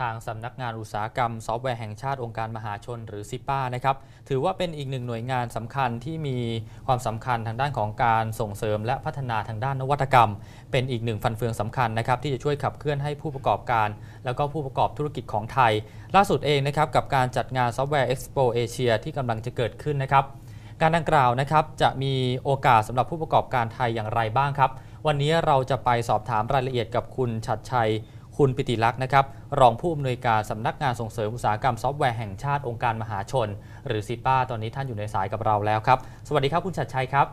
ทางสำนักงานอุตสาหกรรม ซอฟต์แวร์แห่งชาติองค์การมหาชนหรือซิป้านะครับถือว่าเป็นอีกหนึ่งหน่วยงานสำคัญที่มีความสำคัญทางด้านของการส่งเสริม และพัฒนาทางด้านนวัตกรรม เป็นอีกหนึ่งฟันเฟืองสำคัญนะครับที่จะช่วยขับเคลื่อนให้ผู้ประกอบการ แล้วก็ผู้ประกอบธุรกิจของไทย ล่าสุดเองนะครับกับการจัดงานซอฟต์แวร์เอ็กซ์โปเอเชียที่กำลังจะเกิดขึ้นนะครับการดังกล่าวนะครับจะมีโอกาสสำหรับผู้ประกอบการไทยอย่างไรบ้างครับ วันนี้เราจะไปสอบถามรายละเอียดกับคุณชัดชัย คุณปิติลักษณ์นะครับ รองผู้อำนวยการสำนักงานส่งเสริมอุตสาหกรรมซอฟต์แวร์แห่งชาติองค์การมหาชน หรือซิป้าตอนนี้ท่านอยู่ในสายกับเราแล้วครับ สวัสดีครับคุณชัดชัยครับ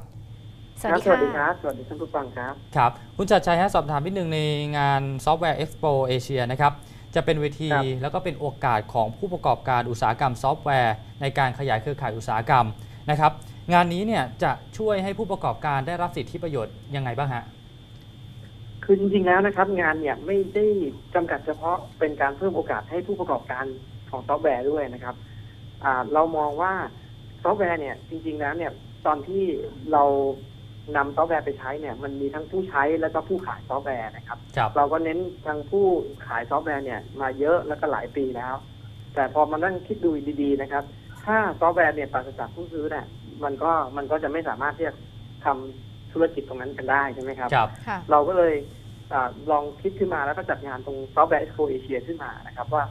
สวัสดีครับสวัสดีค่ะครับ สวัสดีท่านผู้ฟังครับ ครับ คุณชัดชัยฮะสอบถามนิดนึงในงานซอฟต์แวร์เอ็กซ์โปเอเชียนะครับ จะเป็นเวทีครับแล้วก็เป็นโอกาสของผู้ประกอบการอุตสาหกรรมซอฟต์แวร์ ในการขยายเครือข่ายอุตสาหกรรมนะครับ งานนี้เนี่ยจะช่วยให้ผู้ประกอบการได้รับสิทธิประโยชน์ยังไงบ้างฮะ คือจริงๆแล้วนะครับ งานเนี่ยไม่ได้จำกัดเฉพาะเป็นการเพิ่มโอกาสให้ผู้ประกอบการของซอฟต์แวร์ด้วยนะครับอ่าเรามองว่าซอฟต์แวร์เนี่ยจริง ๆ แล้วเนี่ยตอนที่เรานำซอฟต์แวร์ไปใช้เนี่ยมันมีทั้งผู้ใช้แล้วก็ผู้ขายซอฟต์แวร์นะครับครับเราก็เน้นทางผู้ขายซอฟต์แวร์เนี่ยมาเยอะแล้วก็หลายปีแล้ว แต่พอมานั่งคิดดูดีๆนะครับ ถ้าซอฟต์แวร์เนี่ยปราศจากผู้ซื้อเนี่ยมันก็มันก็จะไม่สามารถที่จะทำ ธุรกิจตรงนั้นกันได้ใช่ไหมครับ ครับ ค่ะ เราก็เลยอาลองคิดขึ้นมาแล้วก็จัดงานตรงซอฟต์แวร์เอ็กซ์โปเอเชียขึ้นมานะครับ ว่า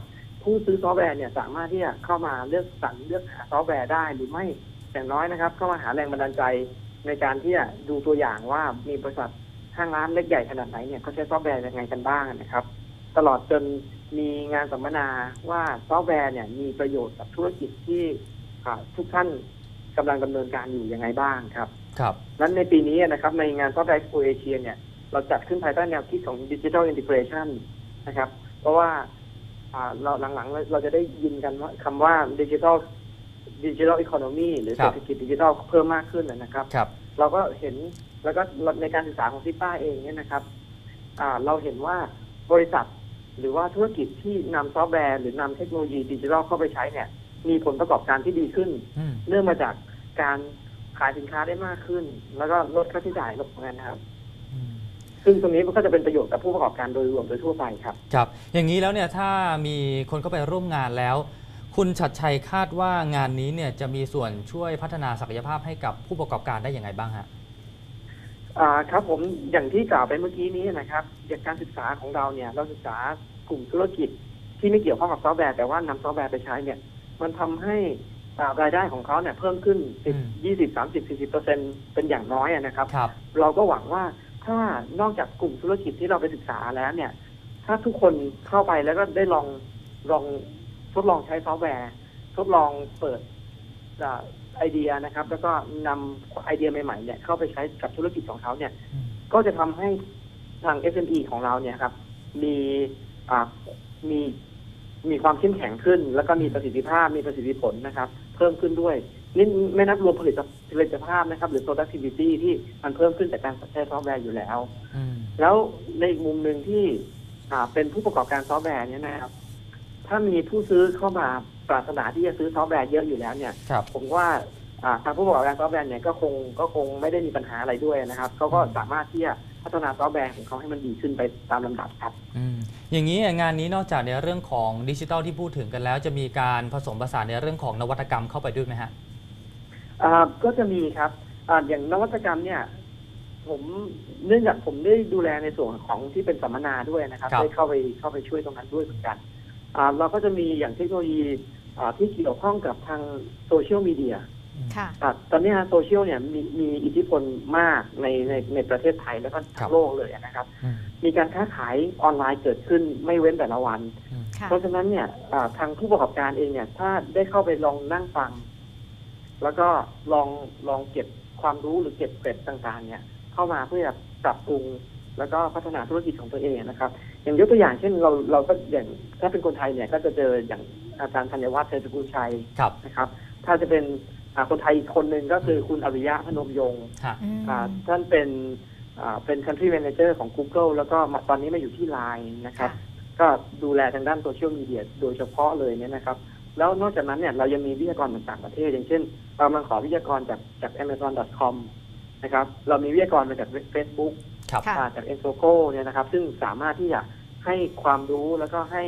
ผู้ซื้อซอฟต์แวร์เนี่ยสามารถที่จะเข้ามาเลือกสรรเลือกหาซอฟต์แวร์ได้หรือไม่อย่างน้อยนะครับ เข้ามาหาแรงบันดาลใจในการที่จะดูตัวอย่างว่ามีบริษัทห้างร้านเล็กใหญ่ขนาดไหนเนี่ยเขาใช้ซอฟต์แวร์ยังไงกันบ้างนะครับ ตลอดจนมีงานสัมมนาว่าซอฟต์แวร์เนี่ยมีประโยชน์กับธุรกิจที่อ่าทุกท่านกำลังดำเนินการอยู่ยังไงบ้างครับ ครับนั้นในปีนี้นะครับในงาน s o f t w a r e Expo Asia เนี่ยเราจัดขึ้นภายใต้แนวคิดของ Digital Integration นะครับเพราะว่าอ่าเราหลังๆเราเราจะได้ยินกันว่าคำว่า Digital Digital Economy หรือครัเศรบษฐกิจดิจิทัลเพิ่มมากขึ้นนะครับครับเราก็เห็นแล้วก็ในการศึกษาของซิป้าเองเนี่ยนะครับอ่าเราเห็นว่าบริษัทหรือว่าธุรกิจที่นำซอฟต์แวร์หรือนำเทคโนโลยีดิจิทัลเข้าไปใช้เนี่ย มีผลประกอบการที่ดีขึ้นอืมเนื่องมาจากการ ขายสินค้าได้มากขึ้น แล้วก็ลดค่าใช้จ่ายลงนะครับอืมซึ่งตรงนี้มันก็จะเป็นประโยชน์กับผู้ประกอบการโดยรวมโดยทั่วไปครับ ครับ อย่างนี้แล้วเนี่ยถ้ามีคนเข้าไปร่วมงานแล้ว คุณชัดชัยคาดว่างานนี้เนี่ยจะมีส่วนช่วยพัฒนาศักยภาพให้กับผู้ประกอบการได้อย่างไรบ้างฮะอ่าครับผมอย่างที่กล่าวไปเมื่อกี้นี้นะครับจากการศึกษาของเราเนี่ยเราศึกษากลุ่มธุรกิจที่ไม่เกี่ยวข้องกับซอฟต์แวร์แต่ว่านำซอฟต์แวร์ไปใช้เนี่ย มันทำให้อ่า รายได้ของเขาเนี่ยเพิ่มขึ้นอืม10 20 30 40เปอร์เซ็นเป็นอย่างน้อยอะนะครับ ครับเราก็หวังว่าถ้านอกจากกลุ่มธุรกิจที่เราไปศึกษาแล้วเนี่ย ถ้าทุกคนเข้าไปแล้วก็ได้ลองลองทดลองใช้ซอฟต์แวร์ ทดลองเปิดอ่าไอเดียนะครับ แล้วก็นำไอเดียใหม่ๆเนี่ยเข้าไปใช้กับธุรกิจของเขาเนี่ยอืมก็จะทำให้ทาง SME ของเราเนี่ยครับ มีอ่ามีมีความเข้มแข็งขึ้น แล้วก็มีประสิทธิภาพมีประสิทธิผลนะครับ เพิ่มขึ้นด้วยนี่ไม่นับรวมผลิตผลิตภาพนะครับ หรือ productivity ที่มันเพิ่มขึ้นจากการใช้ซอฟต์แวร์อยู่แล้วอืมแล้วในอีกมุมหนึ่งที่อ่าเป็นผู้ประกอบการซอฟต์แวร์เนี่ยนะครับ ถ้ามีผู้ซื้อเข้ามาปรารถนาที่จะซื้อซอฟต์แวร์เยอะอยู่แล้วเนี่ยครับผมว่าอ่าทางผู้ประกอบการซอฟต์แวร์เนี่ยก็คงก็คงไม่ได้มีปัญหาอะไรด้วยนะครับเขาก็สามารถที่จะ พัฒนาซอฟต์แวร์ของเขาให้มันดีขึ้นไปตามลำดับครับอืมอย่างนี้งานนี้นอกจากในเรื่องของดิจิทัลที่พูดถึงกันแล้ว จะมีการผสมผสานในเรื่องของนวัตกรรมเข้าไปด้วยไหมฮะอ่าก็จะมีครับอ่าอย่างนวัตกรรมเนี่ย ผมเนื่องจากผมได้ดูแลในส่วนของที่เป็นสัมมนาด้วยนะครับครับได้เข้าไปเข้าไปช่วยตรงนั้นด้วยเหมือนกันอ่าเราก็จะมีอย่างเทคโนโลยีอ่าที่เกี่ยวข้องกับทางโซเชียลมีเดีย ค่ะอะตอนนี้ฮะโซเชียลเนี่ยมีมีอิทธิพลมากในในในประเทศไทยแล้วก็ครัทั้บ งโลกเลยนะครับ อืม มีการค้าขายออนไลน์เกิดขึ้นไม่เว้นแต่ละวันอืมค่ะเพราะฉะนั้นเนี่ยอ่าทางผู้ประกอบการเองเนี่ยถ้าได้เข้าไปลองนั่งฟัง แล้วก็ลองลองเก็บความรู้หรือเก็บเกร็ดต่างๆ เนี่ย เข้ามาเพื่อปรับปรุงแล้วก็พัฒนาธุรกิจของตัวเองนะครับ อย่างยกตัวอย่างเช่นเราเราก็อย่างถ้าเป็นคนไทยเนี่ยก็จะเจออย่างอาจารย์ธัญวัฒน์เทศกุลชัยครับ นะครับ ถ้าจะเป็นอ่า คนไทยอีกคนหนึ่งก็คือคุณอริยะพนมยงค์ฮะอืมอ่าท่านเป็นอ่าเป็น country manager ของ Google แล้วก็มาตอนนี้มาอยู่ที่ Line นะครับ ก็ดูแลทางด้านโซเชียลมีเดียโดยเฉพาะเลยเนี่ยนะครับ แล้วนอกจากนั้นเนี่ยเรายังมีวิทยากรจากต่างประเทศ อย่างเช่นเรากำลังขอวิทยากรจากจาก amazon.com นะครับ เรามีวิทยากรมาจาก Facebook ครับค่ะอ่าจาก e n s o c o เนี่ยนะครับ ซึ่งสามารถที่จะให้ความรู้แล้วก็ให้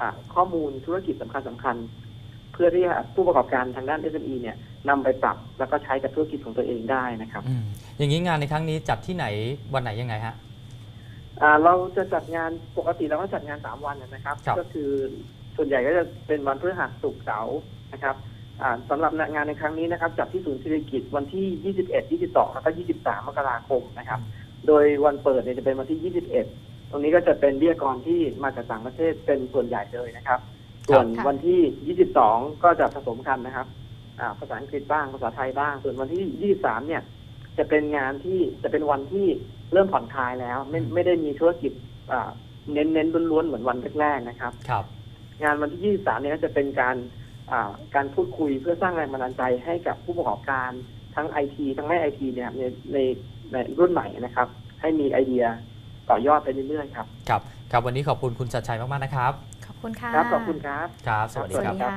อ่าข้อมูลธุรกิจสำคัญสคัญๆ เพื่อที่จะผู้ประกอบการทางด้าน SME เนี่ยนำไปปรับแล้วก็ใช้กับธุรกิจของตัวเองได้นะครับ อืมอย่างนี้งานในครั้งนี้จัดที่ไหนวันไหนยังไงฮะ อ่าเราจะจัดงานปกติเราก็จัดงานสามวันนะครับ ครับ ก็คือส่วนใหญ่ก็จะเป็นวันพฤหัสศุกร์เสาร์นะครับอ่าสำหรับงานในครั้งนี้นะครับจัดที่ศูนย์เศรษฐกิจวันที่ 21 22 แล้วก็ 23 มกราคมนะครับ โดยวันเปิดเนี่ยจะเป็นวันที่ 21 ตรงนี้ก็จะเป็นวิทยากรที่มาจากต่างประเทศเป็นส่วนใหญ่เลยนะครับ ส่วนค่ะวันที่ 22 ก็จะผสมกันนะครับอ่าภาษาอังกฤษบ้างภาษาไทยบ้าง ส่วนวันที่ 23 เนี่ย จะเป็นงานที่จะเป็นวันที่เริ่มผ่อนคลายแล้ว ไม่ไม่ได้มีธุรกิจอ่าเน้นเน้นล้วนๆเหมือนวันแรกๆนะครับ ครับ งานวันที่ 23 เนี่ยก็จะเป็นการอ่าการพูดคุยเพื่อสร้างแรงบันดาลใจให้กับผู้ประกอบการทั้งไอทีทั้งไม่ไอทีเนี่ยในในในรุ่นใหม่นะครับ ให้มีไอเดียต่อยอดไปเรื่อยๆครับ ครับ ครับ วันนี้ขอบคุณคุณชัดชัยมากๆนะครับข อบคุณค่ะครับขอบคุณครับ ครับ สวัสดีสวัสครับดีค่ะ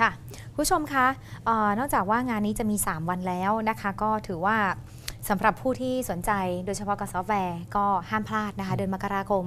ค่ะผู้ชมคะเออนอกจากว่างานนี้จะมี 3 วันแล้วนะคะ ก็ถือว่าสำหรับผู้ที่สนใจโดยเฉพาะกับซอฟต์แวร์ก็ห้ามพลาดนะคะ เดือนมกราคม